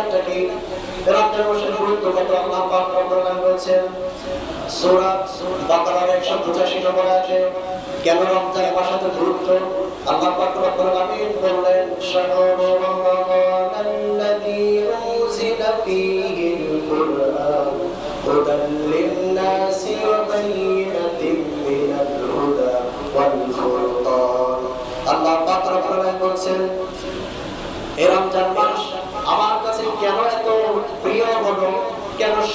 রমজানটা কি রমজান মাসের গুরুত্ব কত আল্লাহ পাক রব্বুল করেছেন। সূরা বাকারার 185 নম্বর আয়াতে, কেন রমজান মাস এত গুরুত্ব? আল্লাহ পাক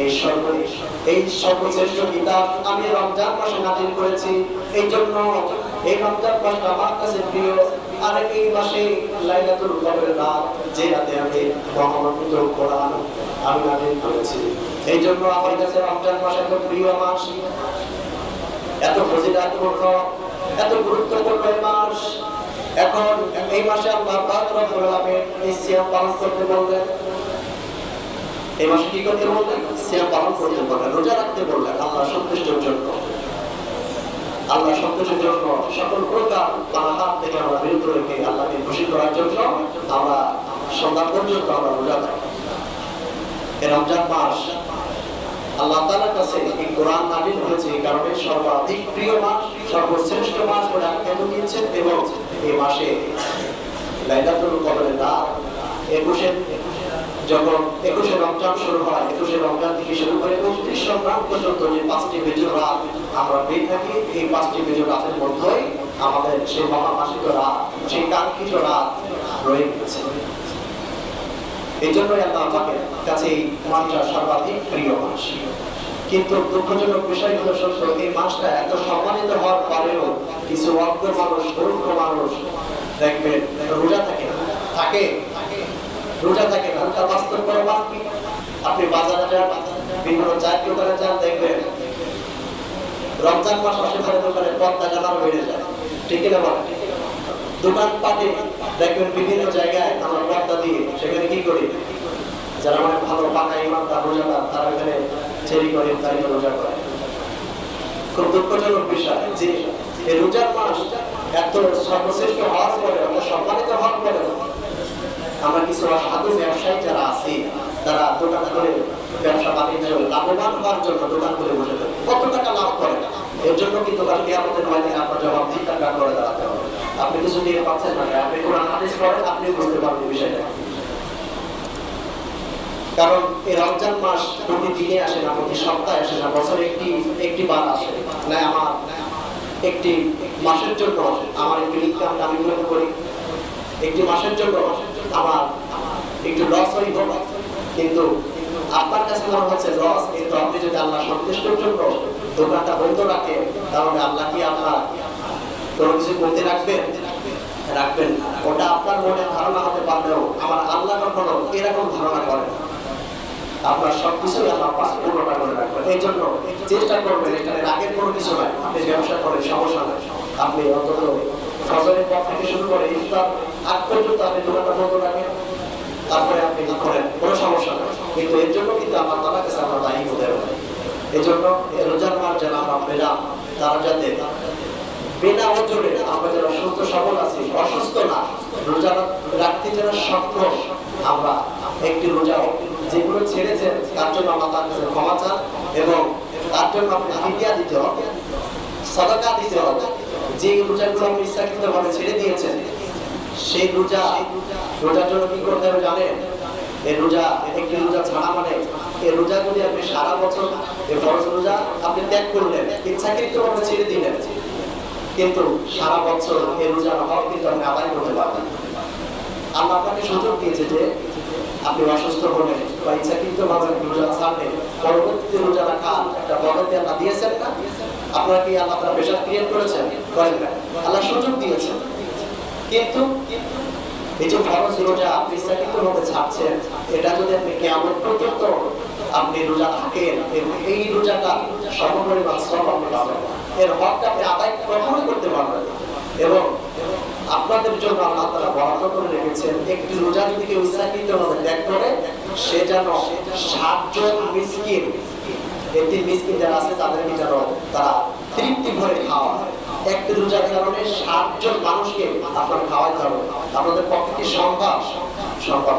এই সর্ব এই সর্বশ্রেষ্ঠ কিতাব আমি রমজান মাসে নাজিল করেছি। এই জন্য এই রমজান মাসটা আমার কাছে প্রিয়। আর এই মাসে লাইলাতুল কদরের রাত, যে রাতে আমি কোরআন আমি নাজিল করেছি। এই জন্য আমার কাছে রমজান মাস এত প্রিয় মাস। এত এত গুরুত্বপূর্ণ মাস। এখন এই মাসে আল্লাহ পাক এই সিয়াম পালন করতে বললেন। এই মাসে কি করতে বললেন? সিয়াম পালন করতে বললেন রোজা রাখতে বললেন আল্লাহ সন্তুষ্টের জন্য। আল্লাহ সন্তুষ্টের জন্য সকল প্রকার পানাহার থেকে আমরা বিরত রেখে আল্লাহকে খুশি করার জন্য আমরা সন্ধ্যা পর্যন্ত আমরা রোজা এই রমজান মাস, আল্লাহ তাআলার কাছে এই কোরআন নাজিল হয়েছে এই কারণে সর্বাধিক প্রিয় মাস, সর্বশ্রেষ্ঠ মাস বলে আখ্যায়িত দিয়েছেন এবং এই মাসে লাইলাতুল কদরের রাত একুশে যখন একুশে রমজান শুরু হয়, একুশে রমজান থেকে শুরু করে রমজান পর্যন্ত যে পাঁচটি রাত আমরা পেয়ে থাকি, এই পাঁচটি রাতের মধ্যেই আমাদের সেই মহামাসিক রাত, সেই কাঙ্ক্ষিত রাত রয়ে গেছে। এই জন্যই আল্লাহ কাছে এই মাসটা সর্বাধিক প্রিয় মাস। কিন্তু দুঃখজনক বিষয় হলো সত্য, এই মাসটা এত সম্মানিত হওয়ার পরেও কিছু অজ্ঞ মানুষ, মূর্খ মানুষ দেখবেন রোজা থাকে না। থাকে রোজা থাকে না। তার বাস্তব করে মাস আপনি বাজারে যান, বিভিন্ন চায়ের দোকানে যান, দেখবেন রমজান মাস আসে পরে দোকানে পর্দা জানার বেড়ে যায়। ঠিক না বলেন? দোকান দেখবেন বিভিন্ন জায়গায় আমরা পর্দা দিয়ে সেখানে কি করি? যারা মানে ভালো পাকা ইমানদার, রোজাদার, তারা এখানে চেরি করে তারিখ রোজা করে। খুব দুঃখজনক বিষয় যে এই রোজার মাস এত সর্বশ্রেষ্ঠ হওয়ার পরে সম্মানিত হওয়ার পরে আমরা কিছু সাধু ব্যবসায়ী যারা আছি, তারা দোকান করে ব্যবসা বাণিজ্য লাভবান হওয়ার জন্য দোকান করে বসে কত টাকা লাভ করে? এর জন্য কিন্তু কাল কেয়ামতের ময়দানে আপনার জবাব দিন টাকা করে দাঁড়াতে হবে। আপনি কিছু দিয়ে পাচ্ছেন না আপনি কোরআন হাদিস পড়েন আপনি বুঝতে পারবেন বিষয়টা। কারণ এই রমজান মাস প্রতিদিনে আসে না, প্রতি সপ্তাহে আসে না, বছরে একটি একটি বার আসে। না, আমার একটি মাসের জন্য আমার একটি ইনকাম আমি মনে করি একটি মাসের জন্য আমার একটু লস হইব। কিন্তু আপনার কাছে মনে হচ্ছে লস কিন্তু আপনি যদি আল্লাহ সন্তুষ্টের জন্য দোকানটা বন্ধ রাখে তাহলে আল্লাহ কি আপনার কোনো কিছু করতে রাখবেন? রাখবেন ওটা আপনার মনে ধারণা হতে পারলেও আমার আল্লাহ কখনো এরকম ধারণা করেন না। আপনার সবকিছু আল্লাহ পাক পূর্ণতা করে রাখবেন। এই জন্য চেষ্টা করবেন, এখানে রাগের কোনো কিছু নাই। আপনি ব্যবসা করেন, সমস্যা নাই। আপনি অন্তত ফজরের পর থেকে শুরু করে ইফতার আগ পর্যন্ত আপনি দোকানটা বন্ধ রাখেন তারপরে আপনি করেন, কোনো সমস্যা নেই। কিন্তু এর জন্য কিন্তু আমার তালা কাছে আমরা দায়ী হতে হবে। এই জন্য রোজার মাস যারা আমরা পেলাম তারা যাতে বিনা ওজনে আমরা যারা সুস্থ, সবল আছি, অসুস্থ না, রোজা রাখতে যারা সক্ষম, আমরা একটি রোজা যেগুলো ছেড়েছেন, তার জন্য আমরা তার কাছে ক্ষমা চান এবং তার জন্য আপনি ফিদিয়া দিতে হবে, সদকা দিতে হবে। যে রোজাগুলো আপনি ইচ্ছাকৃতভাবে ছেড়ে দিয়েছেন সেই রোজা, রোজার জন্য কি করতে হবে জানেন? এই রোজা, একটি রোজা ছাড়া মানে এই রোজাগুলি আপনি সারা বছর এই ফরজ রোজা আপনি ত্যাগ করলেন, ইচ্ছাকৃতভাবে ছেড়ে দিলেন। কিন্তু সারা বছর এই রোজা হওয়ার কিন্তু আপনি আদায় করতে পারবেন আল্লাহ আপনাকে সুযোগ দিয়েছে যে আপনি অসুস্থ হলে বা ইচ্ছাকৃত ভাবে রোজা ছাড়লে পরবর্তীতে রোজা রাখা একটা পদ্ধতি আল্লাহ দিয়েছেন না? আপনারা কি আল্লাহ তারা প্রেশার ক্রিয়েট করেছেন? করেন না আল্লাহ সুযোগ দিয়েছেন। কিন্তু এই যে ফরজ রোজা ইচ্ছাকৃত ভাবে ছাড়ছেন, এটা যদি আপনি কেমন পর্যন্ত আপনি রোজা থাকেন এবং এই রোজাটা আপনি পাবেন। এর হকটা আপনি আদায় কখনোই করতে পারবেন এবং আপনাদের জন্য আল্লাহ তারা বরাদ্দ করে রেখেছেন, একটি রোজার দিকে উৎসাহিত হবে ত্যাগ করে, সে যেন সাতজন মিসকিন, একটি মিসকিন যারা আছে তাদেরকে যেন তারা তৃপ্তি ভরে খাওয়া একটি রোজার কারণে সাতজন মানুষকে আপনার খাওয়াইতে হবে আপনাদের পক্ষে কি সম্ভব? সম্ভব।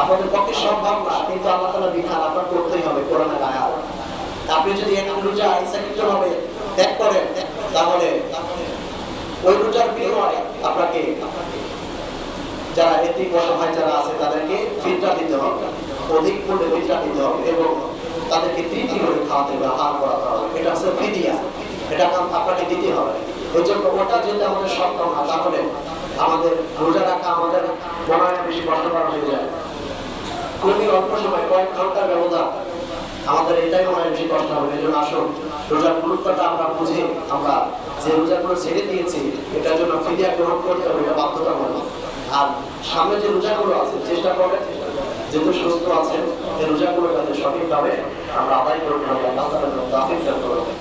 আপনাদের পক্ষে সম্ভব না, কিন্তু আল্লাহ তালা বিধান আপনার করতেই হবে কোরআনের আয়াত। আপনি যদি এক রোজা ইচ্ছাকৃত ভাবে ত্যাগ করেন, তাহলে ওই রোজার বিনিময়ে আপনাকে যারা এটি অসহায় যারা আছে, তাদেরকে ফিল্টার দিতে হবে, অধিক মূল্যে ফিল্টার দিতে হবে এবং তাদেরকে তৃপ্তি করে খাওয়াতে হবে, আহার করাতে হবে। এটা হচ্ছে ফিদিয়া। এটা আপ- আপনাকে দিতে হবে। এই জন্য ওটা যদি আমাদের সক্ষম না তাহলে আমাদের রোজা রাখা আমাদের মনে বেশি কষ্টকর হয়ে যায়। খুবই অল্প সময়, কয়েক ঘণ্টার ব্যবধান আমাদের এটাই মনে বেশি কষ্ট হবে। এই জন্য আসুন, রোজার গুরুত্বটা আমরা বুঝে আমরা যে রোজাগুলো ছেড়ে দিয়েছি, এটার জন্য ফিরিয়া গ্রহণ করতে হবে, এটা বাধ্যতামূলক। আর সামনে যে রোজাগুলো আছে, চেষ্টা করবেন, যেহেতু সুস্থ আছেন, এই রোজাগুলো যাতে সঠিকভাবে আমরা আদায় করতে হবে আল্লাহ যেন তৌফিক দান করুন।